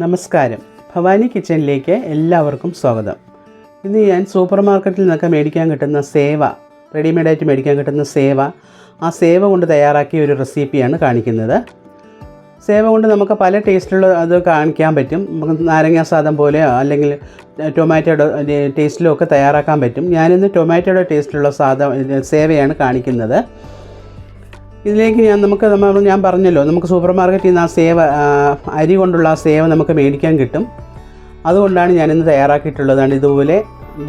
നമസ്കാരം. ഭവാനി കിച്ചണിലേക്ക് എല്ലാവർക്കും സ്വാഗതം. ഇന്ന് ഞാൻ സൂപ്പർ മാർക്കറ്റിൽ നിന്നൊക്കെ മേടിക്കാൻ കിട്ടുന്ന സേവ റെഡിമെയ്ഡായിട്ട് മേടിക്കാൻ കിട്ടുന്ന സേവ ആ സേവ കൊണ്ട് തയ്യാറാക്കിയ ഒരു റെസിപ്പിയാണ് കാണിക്കുന്നത്. സേവ കൊണ്ട് നമുക്ക് പല ടേസ്റ്റിലുള്ള അത് കാണിക്കാൻ പറ്റും. നമുക്ക് നാരങ്ങ സാദം പോലെയോ അല്ലെങ്കിൽ ടൊമാറ്റോയുടെ ടേസ്റ്റിലോ ഒക്കെ തയ്യാറാക്കാൻ പറ്റും. ഞാനിന്ന് ടൊമാറ്റോയുടെ ടേസ്റ്റിലുള്ള സാദം സേവയാണ് കാണിക്കുന്നത്. ഇതിലേക്ക് ഞാൻ നമുക്ക് നമ്മൾ ഞാൻ പറഞ്ഞല്ലോ നമുക്ക് സൂപ്പർ മാർക്കറ്റിൽ നിന്ന് ആ സേവ അരി കൊണ്ടുള്ള ആ സേവ നമുക്ക് മേടിക്കാൻ കിട്ടും. അതുകൊണ്ടാണ് ഞാനിന്ന് തയ്യാറാക്കിയിട്ടുള്ളതാണ് ഇതുപോലെ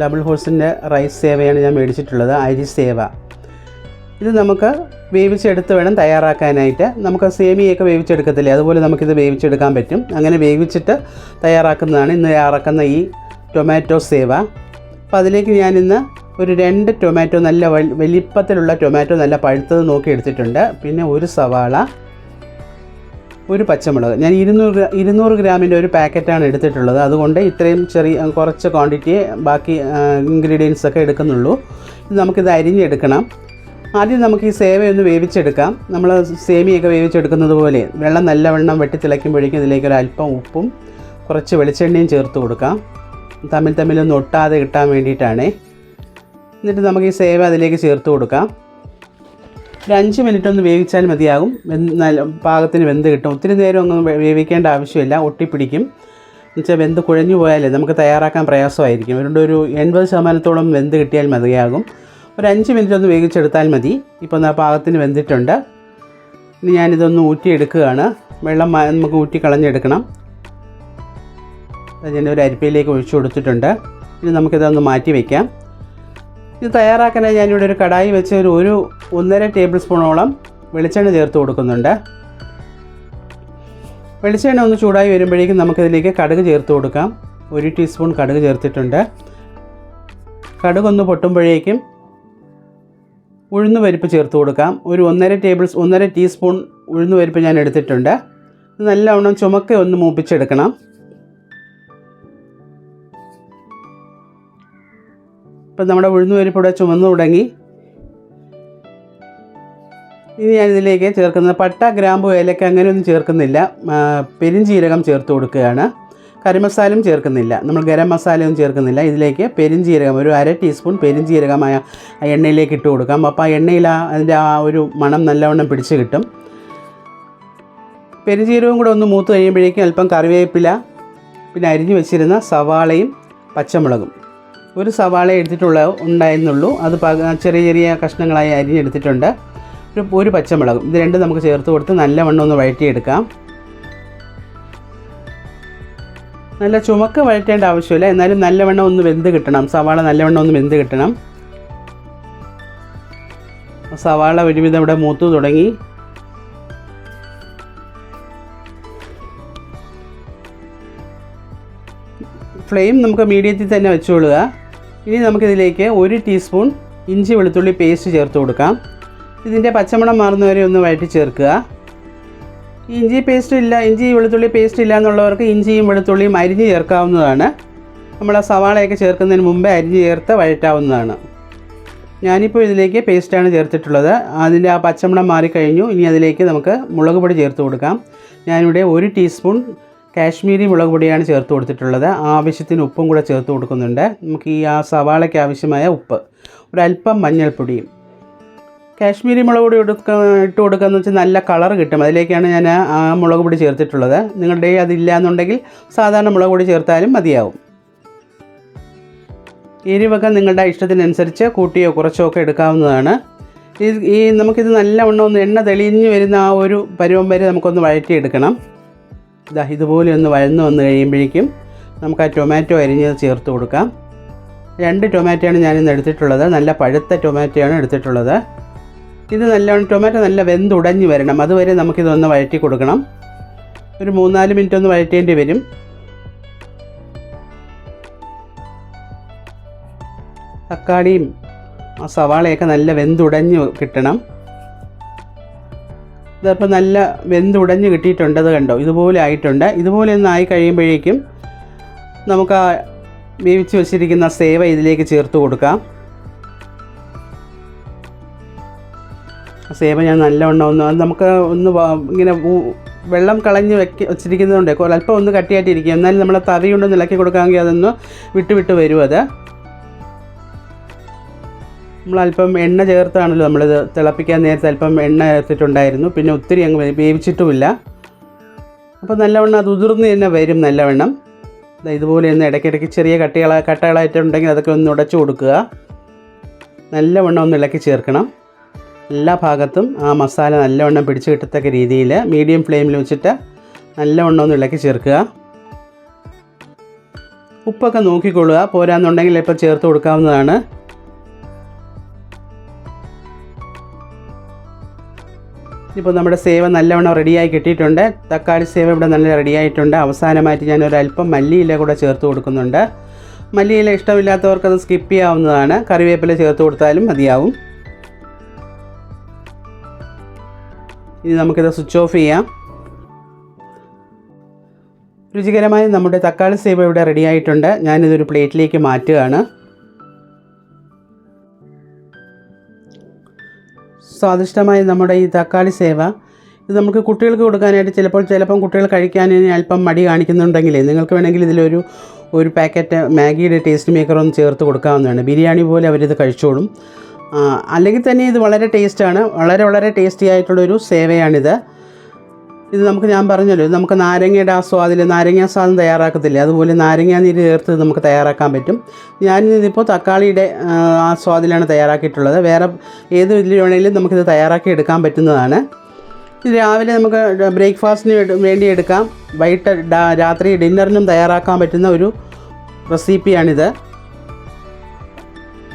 ഡബിൾ ഹോഴ്സിന്റെ റൈസ് സേവയാണ് ഞാൻ മേടിച്ചിട്ടുള്ളത് അരി സേവ. ഇത് നമുക്ക് വേവിച്ചെടുത്ത് വേണം തയ്യാറാക്കാനായിട്ട്. നമുക്ക് സേമിയൊക്കെ വേവിച്ചെടുക്കത്തില്ലേ അതുപോലെ നമുക്കിത് വേവിച്ചെടുക്കാൻ പറ്റും. അങ്ങനെ വേവിച്ചിട്ട് തയ്യാറാക്കുന്നതാണ് ഇന്ന് തയ്യാറാക്കുന്ന ഈ ടൊമാറ്റോ സേവ. അപ്പോൾ അതിലേക്ക് ഞാനിന്ന് ഒരു രണ്ട് ടൊമാറ്റോ നല്ല വലിപ്പത്തിലുള്ള ടൊമാറ്റോ നല്ല പഴുത്തത് നോക്കി എടുത്തിട്ടുണ്ട്. പിന്നെ ഒരു സവാള ഒരു പച്ചമുളക്. ഞാൻ ഇരുന്നൂറ് ഇരുന്നൂറ് ഗ്രാമിന്റെ ഒരു പാക്കറ്റാണ് എടുത്തിട്ടുള്ളത്. അതുകൊണ്ട് ഇത്രയും ചെറിയ കുറച്ച് ക്വാണ്ടിറ്റി ബാക്കി ഇൻഗ്രീഡിയൻസ് ഒക്കെ എടുക്കുന്നുള്ളൂ. ഇത് നമുക്കിത് അരിഞ്ഞെടുക്കണം. ആദ്യം നമുക്ക് ഈ സേവയൊന്ന് വേവിച്ചെടുക്കാം. നമ്മൾ സേമിയൊക്കെ വേവിച്ചെടുക്കുന്നത് പോലെ. വെള്ളം നല്ലവണ്ണം വെട്ടി തിളയ്ക്കുമ്പോഴേക്കും ഇതിലേക്ക് ഒരു അല്പം ഉപ്പും കുറച്ച് വെളിച്ചെണ്ണയും ചേർത്ത് കൊടുക്കാം. തമ്മിൽ തമ്മിലൊന്ന് ഒട്ടാതെ കിട്ടാൻ വേണ്ടിയിട്ടാണേ. എന്നിട്ട് നമുക്ക് ഈ സേവ അതിലേക്ക് ചേർത്ത് കൊടുക്കാം. ഒരു അഞ്ച് മിനിറ്റ് ഒന്ന് വേവിച്ചാൽ മതിയാകും. നല്ല പാകത്തിന് വെന്ത് കിട്ടും. ഒത്തിരി നേരം ഒന്നും വേവിക്കേണ്ട ആവശ്യമില്ല. ഒട്ടിപ്പിടിക്കും. എന്നുവെച്ചാൽ വെന്ത് കുഴഞ്ഞു പോയാലേ നമുക്ക് തയ്യാറാക്കാൻ പ്രയാസമായിരിക്കും. അതുകൊണ്ട് ഒരു എൺപത് ശതമാനത്തോളം വെന്ത് കിട്ടിയാൽ മതിയാകും. ഒരു അഞ്ച് മിനിറ്റ് ഒന്ന് വേവിച്ചെടുത്താൽ മതി. ഇപ്പോൾ ആ പാകത്തിന് വെന്തിട്ടുണ്ട്. ഇനി ഞാനിതൊന്ന് ഊറ്റിയെടുക്കുകയാണ്. വെള്ളം നമുക്ക് ഊറ്റി കളഞ്ഞെടുക്കണം. ഞാൻ ഒരു അരിപ്പയിലേക്ക് ഒഴിച്ചു കൊടുത്തിട്ടുണ്ട്. ഇനി നമുക്കിതൊന്ന് മാറ്റി വയ്ക്കാം ഇത് തയ്യാറാക്കാനായി ഞാനിവിടെ ഒരു കടായി വെച്ച് ഒരു ഒരു ഒന്നര ടേബിൾ സ്പൂണോളം വെളിച്ചെണ്ണ ചേർത്ത് കൊടുക്കുന്നുണ്ട്. വെളിച്ചെണ്ണ ഒന്ന് ചൂടായി വരുമ്പോഴേക്കും നമുക്കിതിലേക്ക് കടുക് ചേർത്ത് കൊടുക്കാം. ഒരു ടീസ്പൂൺ കടുക് ചേർത്തിട്ടുണ്ട്. കടുക് ഒന്ന് പൊട്ടുമ്പോഴേക്കും ഉഴുന്ന് പരിപ്പ് ചേർത്ത് കൊടുക്കാം. ഒരു ഒന്നര ടേബിൾ ഒന്നര ടീസ്പൂൺ ഉഴുന്ന് പരിപ്പ് ഞാൻ എടുത്തിട്ടുണ്ട്. നല്ലവണ്ണം ചുമക്കെ ഒന്ന് മൂപ്പിച്ചെടുക്കണം. ഇപ്പം നമ്മുടെ ഉഴുന്ന് പരിപ്പ് ഇവിടെ ചുമന്ന് തുടങ്ങി. ഇനി ഞാനിതിലേക്ക് ചേർക്കുന്നത് പട്ട ഗ്രാമ്പു ഏലക്ക അങ്ങനെയൊന്നും ചേർക്കുന്നില്ല. പെരിഞ്ചീരകം ചേർത്ത് കൊടുക്കുകയാണ്. കരിമസാലയും ചേർക്കുന്നില്ല. നമ്മൾ ഗരം മസാലയൊന്നും ചേർക്കുന്നില്ല. ഇതിലേക്ക് പെരിഞ്ചീരകം ഒരു അര ടീസ്പൂൺ പെരിഞ്ചീരകമായ എണ്ണയിലേക്ക് ഇട്ട് കൊടുക്കാം. അപ്പോൾ ആ എണ്ണയിൽ ആ അതിന്റെ ആ ഒരു മണം നല്ലവണ്ണം പിടിച്ച് കിട്ടും. പെരിഞ്ജീരകവും കൂടെ ഒന്ന് മൂത്ത് കഴിയുമ്പോഴേക്കും അല്പം കറിവേപ്പില പിന്നെ അരിഞ്ഞു വെച്ചിരുന്ന സവാളയും പച്ചമുളകും. ഒരു സവാള എടുത്തിട്ടുള്ള ഉണ്ടായിരുന്നുള്ളൂ. അത് ചെറിയ ചെറിയ കഷ്ണങ്ങളായി അരിഞ്ഞെടുത്തിട്ടുണ്ട് ഒരു ഒരു പച്ചമുളകും. ഇത് രണ്ടും നമുക്ക് ചേർത്ത് കൊടുത്ത് നല്ലവണ്ണം ഒന്ന് വഴറ്റിയെടുക്കാം. നല്ല ചുമക്ക് വഴറ്റേണ്ട ആവശ്യമില്ല. എന്നാലും നല്ലവണ്ണം ഒന്ന് വെന്ത് കിട്ടണം. സവാള നല്ലവണ്ണം ഒന്ന് വെന്ത് കിട്ടണം. സവാള ഒരുവിധം ഇവിടെ മൂത്തു തുടങ്ങി. ഫ്ലെയിം നമുക്ക് മീഡിയത്തിൽ തന്നെ വെച്ചുകൊള്ളുക. ഇനി നമുക്കിതിലേക്ക് ഒരു ടീസ്പൂൺ ഇഞ്ചി വെളുത്തുള്ളി പേസ്റ്റ് ചേർത്ത് കൊടുക്കാം. ഇതിന്റെ പച്ചമണം മാറുന്നവരെ ഒന്ന് വഴറ്റി ചേർക്കുക. ഇഞ്ചി പേസ്റ്റ് ഇല്ല ഇഞ്ചി വെളുത്തുള്ളി പേസ്റ്റ് ഇല്ല എന്നുള്ളവർക്ക് ഇഞ്ചിയും വെളുത്തുള്ളിയും അരിഞ്ഞ് ചേർക്കാവുന്നതാണ്. നമ്മൾ ആ സവാളയൊക്കെ ചേർക്കുന്നതിന് മുമ്പേ അരിഞ്ഞ് ചേർത്ത് വഴറ്റാവുന്നതാണ്. ഞാനിപ്പോൾ ഇതിലേക്ക് പേസ്റ്റാണ് ചേർത്തിട്ടുള്ളത്. അതിന്റെ ആ പച്ചമണം മാറിക്കഴിഞ്ഞു. ഇനി അതിലേക്ക് നമുക്ക് മുളക് പൊടി ചേർത്ത് കൊടുക്കാം. ഞാനിവിടെ ഒരു ടീസ്പൂൺ കാശ്മീരി മുളക് പൊടിയാണ് ചേർത്ത് കൊടുത്തിട്ടുള്ളത്. ആവശ്യത്തിന് ഉപ്പും കൂടെ ചേർത്ത് കൊടുക്കുന്നുണ്ട്. നമുക്ക് ഈ ആ സവാളയ്ക്ക് ആവശ്യമായ ഉപ്പ് ഒരല്പം മഞ്ഞൾപ്പൊടിയും. കാശ്മീരി മുളക് പൊടി എടുക്ക ഇട്ട് കൊടുക്കുകയെന്ന് വെച്ചാൽ നല്ല കളർ കിട്ടും. അതിലേക്കാണ് ഞാൻ ആ മുളക് പൊടി ചേർത്തിട്ടുള്ളത്. നിങ്ങളുടെ അതില്ല എന്നുണ്ടെങ്കിൽ സാധാരണ മുളക് പൊടി ചേർത്താലും മതിയാവും. എരിവൊക്കെ നിങ്ങളുടെ ഇഷ്ടത്തിനനുസരിച്ച് കൂട്ടിയോ കുറച്ചോ ഒക്കെ എടുക്കാവുന്നതാണ്. ഈ നമുക്കിത് നല്ലവണ്ണം ഒന്ന് എണ്ണ തെളിഞ്ഞ് വരുന്ന ആ ഒരു പരുവം വരെ നമുക്കൊന്ന് വഴറ്റിയെടുക്കണം. ഇതാ ഇതുപോലെ ഒന്ന് വഴന്ന് വന്ന് കഴിയുമ്പോഴേക്കും നമുക്ക് ആ ടൊമാറ്റോ അരിഞ്ഞത് ചേർത്ത് കൊടുക്കാം. രണ്ട് ടൊമാറ്റോയാണ് ഞാനിന്ന് എടുത്തിട്ടുള്ളത്. നല്ല പഴുത്ത ടൊമാറ്റോയാണ് എടുത്തിട്ടുള്ളത്. ഇത് നല്ലവണ്ണം ടൊമാറ്റോ നല്ല വെന്തുടഞ്ഞ് വരണം. അതുവരെ നമുക്കിതൊന്ന് വഴറ്റി കൊടുക്കണം. ഒരു മൂന്നാൽ മിനിറ്റ് ഒന്ന് വഴറ്റേണ്ടി വരും. തക്കാളിയും ആ സവാളയൊക്കെ നല്ല വെന്തുടഞ്ഞ് കിട്ടണം. ഇതിപ്പോൾ നല്ല വെന്തുടഞ്ഞ് കിട്ടിയിട്ടുണ്ട് അത് കണ്ടോ? ഇതുപോലെ ആയിട്ടുണ്ട്. ഇതുപോലെ ഒന്ന് ആയി കഴിയുമ്പോഴേക്കും നമുക്ക് ആ വേവിച്ച് വെച്ചിരിക്കുന്ന സേവ ഇതിലേക്ക് ചേർത്ത് കൊടുക്കാം. സേവ ഞാൻ നല്ലവണ്ണം ഒന്ന് അത് നമുക്ക് ഒന്ന് ഇങ്ങനെ വെള്ളം കളഞ്ഞ് വെക്ക വെച്ചിരിക്കുന്നതുകൊണ്ട് അല്പം ഒന്ന് കട്ടിയായിട്ടിരിക്കും എന്നാലും നമ്മൾ തവി കൊണ്ടൊന്ന് ഇളക്കി കൊടുക്കാമെങ്കിൽ അതൊന്ന് വിട്ട് വിട്ട് വരും അത്. നമ്മളല്പം എണ്ണ ചേർത്താണല്ലോ നമ്മളിത് തിളപ്പിക്കാൻ നേരത്തെ അല്പം എണ്ണ ചേർത്തിട്ടുണ്ടായിരുന്നു. പിന്നെ ഒത്തിരി അങ്ങ് വേവിച്ചിട്ടുമില്ല. അപ്പോൾ നല്ലവണ്ണം അത് ഉതിർന്ന് തന്നെ വരും നല്ലവണ്ണം. ഇതുപോലെ ഒന്ന് ഇടയ്ക്കിടയ്ക്ക് ചെറിയ കട്ടികള കട്ടകളായിട്ടുണ്ടെങ്കിൽ അതൊക്കെ ഒന്ന് ഉടച്ചു കൊടുക്കുക. നല്ലവണ്ണം ഒന്ന് ഇളക്കി ചേർക്കണം. എല്ലാ ഭാഗത്തും ആ മസാല നല്ലവണ്ണം പിടിച്ചു കിട്ടത്തക്ക രീതിയിൽ മീഡിയം ഫ്ലെയിമിൽ വെച്ചിട്ട് നല്ലവണ്ണം ഒന്ന് ഇളക്കി ചേർക്കുക. ഉപ്പൊക്കെ നോക്കിക്കൊള്ളുക. പോരാന്നുണ്ടെങ്കിൽ ഇപ്പോൾ ചേർത്ത് കൊടുക്കാവുന്നതാണ്. ഇപ്പോൾ നമ്മുടെ സേവ നല്ലവണ്ണം റെഡിയായി കിട്ടിയിട്ടുണ്ട്. തക്കാളി സേവ ഇവിടെ നല്ല റെഡിയായിട്ടുണ്ട്. അവസാനമായിട്ട് ഞാൻ ഒരല്പം മല്ലിയില കൂടെ ചേർത്ത് കൊടുക്കുന്നുണ്ട്. മല്ലിയില ഇഷ്ടമില്ലാത്തവർക്ക് അത് സ്കിപ്പ് ചെയ്യാവുന്നതാണ്. കറിവേപ്പില ചേർത്ത് കൊടുത്താലും മതിയാവും. ഇനി നമുക്കിത് സ്വിച്ച് ഓഫ് ചെയ്യാം. രുചികരമായി നമ്മുടെ തക്കാളി സേവ ഇവിടെ റെഡിയായിട്ടുണ്ട്. ഞാനിതൊരു പ്ലേറ്റിലേക്ക് മാറ്റുകയാണ്. സ്വാദിഷ്ടമായ നമ്മുടെ ഈ തക്കാളി സേവ ഇത് നമുക്ക് കുട്ടികൾക്ക് കൊടുക്കാനായിട്ട് ചിലപ്പോൾ ചിലപ്പം കുട്ടികൾ കഴിക്കാൻ അല്പം മടി കാണിക്കുന്നുണ്ടെങ്കിലേ നിങ്ങൾക്ക് വേണമെങ്കിൽ ഇതിലൊരു ഒരു പാക്കറ്റ് മാഗിയുടെ ടേസ്റ്റ് മേക്കർ ഒന്ന് ചേർത്ത് കൊടുക്കാവുന്നതാണ്. ബിരിയാണി പോലെ അവരിത് കഴിച്ചോളും. അല്ലെങ്കിൽ തന്നെ ഇത് വളരെ ടേസ്റ്റാണ് വളരെ വളരെ ടേസ്റ്റി ആയിട്ടുള്ളൊരു സേവയാണിത്. ഇത് നമുക്ക് ഞാൻ പറഞ്ഞല്ലോ ഇത് നമുക്ക് നാരങ്ങയുടെ ആ നാരങ്ങ സ്വാദം തയ്യാറാക്കത്തില്ലേ? അതുപോലെ നാരങ്ങ നീര് ചേർത്ത് നമുക്ക് തയ്യാറാക്കാൻ പറ്റും. ഞാനിതിപ്പോൾ തക്കാളിയുടെ ആ, സ്വാദിലാണ് തയ്യാറാക്കിയിട്ടുള്ളത്. വേറെ ഏത് ഇതിൽ വേണമെങ്കിലും നമുക്കിത് തയ്യാറാക്കി എടുക്കാൻ പറ്റുന്നതാണ്. രാവിലെ നമുക്ക് ബ്രേക്ക്ഫാസ്റ്റിന് വേണ്ടി എടുക്കാം. വൈകിട്ട് രാത്രി ഡിന്നറിനും തയ്യാറാക്കാൻ പറ്റുന്ന ഒരു റെസിപ്പിയാണിത്.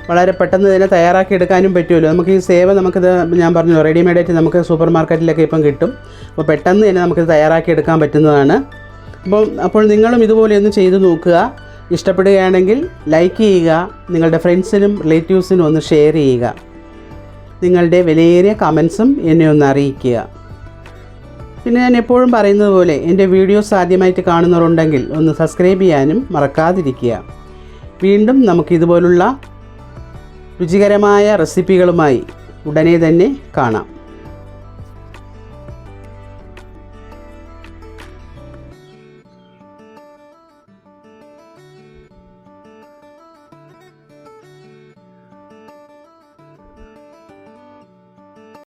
വളരെ പെട്ടെന്ന് തന്നെ തയ്യാറാക്കി എടുക്കാനും പറ്റുമല്ലോ. നമുക്ക് ഈ സേവ നമുക്കിത് ഞാൻ പറഞ്ഞു റെഡിമെയ്ഡായിട്ട് നമുക്ക് സൂപ്പർ മാർക്കറ്റിലൊക്കെ ഇപ്പം കിട്ടും. അപ്പോൾ പെട്ടെന്ന് തന്നെ നമുക്കിത് തയ്യാറാക്കി എടുക്കാൻ പറ്റുന്നതാണ്. അപ്പം അപ്പോൾ നിങ്ങളും ഇതുപോലെ ഒന്ന് ചെയ്തു നോക്കുക. ഇഷ്ടപ്പെടുകയാണെങ്കിൽ ലൈക്ക് ചെയ്യുക. നിങ്ങളുടെ ഫ്രണ്ട്സിനും റിലേറ്റീവ്സിനും ഒന്ന് ഷെയർ ചെയ്യുക. നിങ്ങളുടെ വിലയേറിയ കമൻസും എന്നെ ഒന്ന് അറിയിക്കുക. പിന്നെ ഞാൻ എപ്പോഴും പറയുന്നത് പോലെ എന്റെ വീഡിയോസ് ആദ്യമായിട്ട് കാണുന്നവരുണ്ടെങ്കിൽ ഒന്ന് സബ്സ്ക്രൈബ് ചെയ്യാനും മറക്കാതിരിക്കുക. വീണ്ടും നമുക്ക് ഇതുപോലുള്ള രുചികരമായ റെസിപ്പികളുമായി ഉടനെ തന്നെ കാണാം.